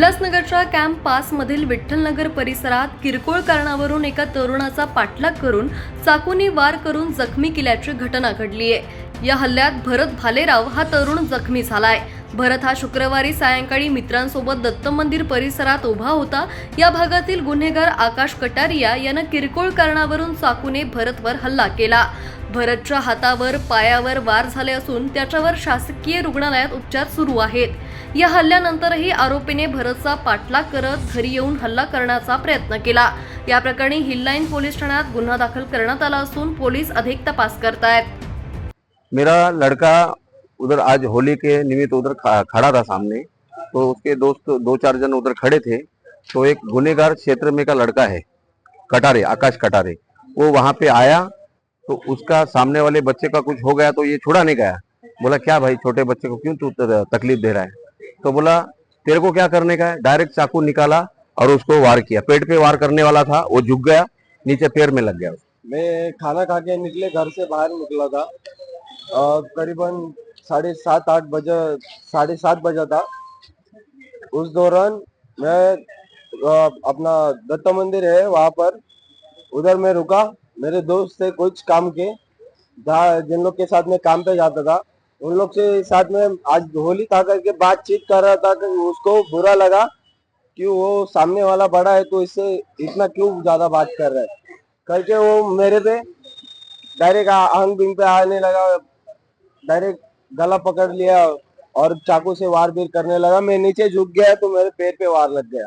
उल्हासनगरच्या camp पासमधील Vitthalnagar परिसरात किरकोळ कारणावरून एका तरुणाचा पाठलाग करून चाकूनी वार करून जखमी केल्याची घटना घडली आहे. या हल्ल्यात भरत भालेराव हा तरुण जखमी झालाय. भरत हा शुक्रवारी सायंकाळी मित्रांसोबत दत्त मंदिर परिसरात उभा होता. या भागातील गुन्हेगार आकाश कटारिया यानं किरकोळ कारणावरून चाकूने भरतवर हल्ला केला. भरतच्या हातावर पायावर वार झाले असून त्याच्यावर शासकीय रुग्णालयात उपचार सुरू आहेत. या हल्ल्यानंतरही आरोपीने भरतचा पाठलाग करत घरी येऊन हल्ला करण्याचा प्रयत्न केला. या प्रकरणी हिललाईन पोलीस ठाण्यात गुन्हा दाखल करण्यात आला असून पोलीस अधिक तपास करतायत. मेरा लड़का उधर आज होली के निमित्त उधर खड़ा था सामने. तो उसके दोस्त दो चार जन उधर खड़े थे. तो एक गुनेगार क्षेत्र में का लड़का है, कटारे, आकाश कटारे. वो वहाँ पे आया तो उसका सामने वाले बच्चे का कुछ हो गया तो ये छुड़ाने गया. बोला, क्या भाई, छोटे बच्चे को क्यों तू, तकलीफ़ दे रहा है? तो बोला, तेरे को क्या करने का है? डायरेक्ट चाकू निकाला और उसको वार किया। पेट पे वार करने वाला था, वो झुक गया, नीचे पैर में लग गया। मैं खाना खा के निकले, घर से बाहर निकला था। करीबन साढ़े सात, आठ बजे, साढ़े सात बजा था। उस दौरान मैं अपना दत्ता मंदिर है, वहाँ पर। उधर मैं रुका, मेरे दोस्त थे कुछ काम के जिन लोग के साथ मैं काम पे जाता था उन लोग से साथ में आज होली खा करके बातचीत कर रहा था कि उसको बुरा लगा कि वो सामने वाला बड़ा है तो इससे इतना क्यों ज़्यादा बात कर रहा है? करके वो मेरे पे डायरेक्ट आहंग बिंग पे आने लगा डायरेक्ट गला पकड़ लिया और चाकू से वार बीर करने लगा। मैं नीचे झुक गया तो मेरे पैर पे वार लग गया।